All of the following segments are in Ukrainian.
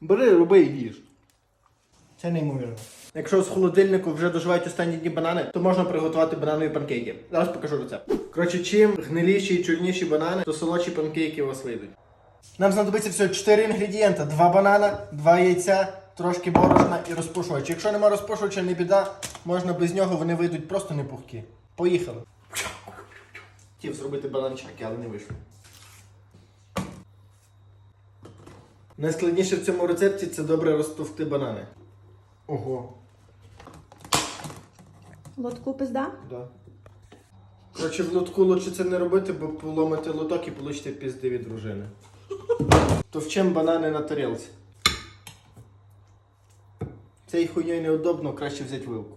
Бери, роби і їж. Це неймовірно. Якщо з холодильнику вже доживають останні дні банани, то можна приготувати бананові панкейки. Зараз покажу рецепт. Коротше, чим гниліші і чорніші банани, то солодші панкейки у вас вийдуть. Нам знадобиться всього 4 інгредієнта: 2 банана, 2 яйця, трошки борошна і розпушувач. Якщо нема розпушувача, не біда, можна без нього, вони вийдуть просто не пухкі. Поїхали. Хотів зробити бананчаки, але не вийшло. Найскладніше в цьому рецепті це добре розтовкти банани. Ого. Лотку пизда? Да. Коротше, в лотку лучше це не робити, бо поломите лоток і получите пізди від дружини. Товчем банани на тарілці. Цей хуйньою неудобно, краще взяти вилку.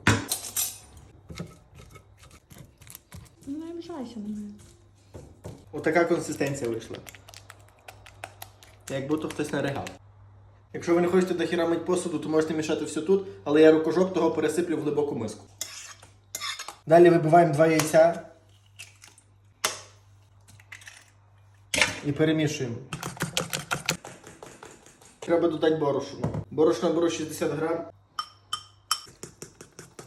Ну, не обіжайся на мене. Отака консистенція вийшла. Як будто хтось наригав. Якщо ви не хочете дохіра мить посуду, то можете мішати все тут, але я рукожоп того пересиплю в глибоку миску. Далі вибиваємо два яйця. І перемішуємо. Треба додати борошно. Борошно беру 60 грам.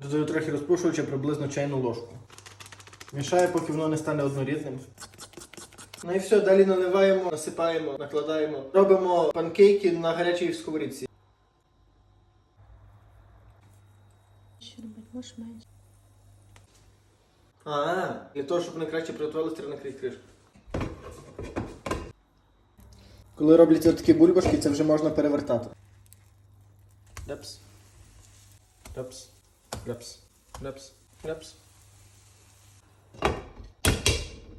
Додаю трохи розпушувача, приблизно чайну ложку. Мішаю, поки воно не стане однорідним. Ну і все, далі наливаємо, насипаємо, накладаємо. Робимо панкейки на гарячій сковорідці. Що робити? Можеш менше. А, для того, щоб вони краще приготувалися, треба накрити кришку. Коли робляться такі бульбашки, це вже можна перевертати. Ляпс. Ляпс. Ляпс. Ляпс. Ляпс.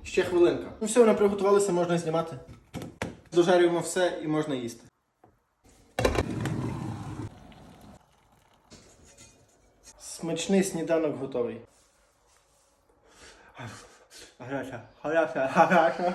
Ще хвилинка. Ну все, вони приготувалися, можна знімати. Дожарюємо все і можна їсти. Смачний сніданок готовий. Гаряча, гаряча, гаряча.